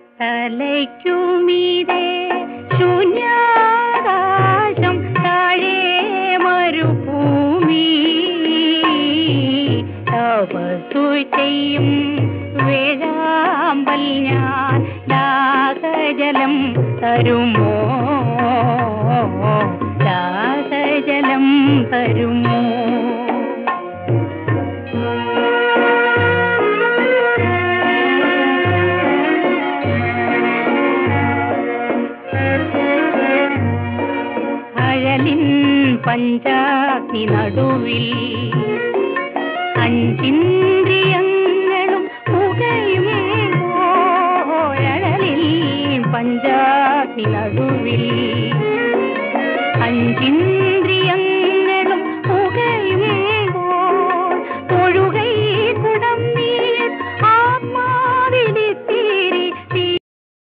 തലയ്ക്കുമീതെ ശൂന്യാകാശം മരുഭൂമി. ഞാൻ തരുമോ? ദാസജലം തരുമോ? പഞ്ചാഗ്നി നടുവിൽ അഞ്ചിന്ദ്രിയങ്ങളും പുകയും അഴലിൽ പഞ്ചാഗ്നി നടുവിൽ അഞ്ചിന്ദ്രിയ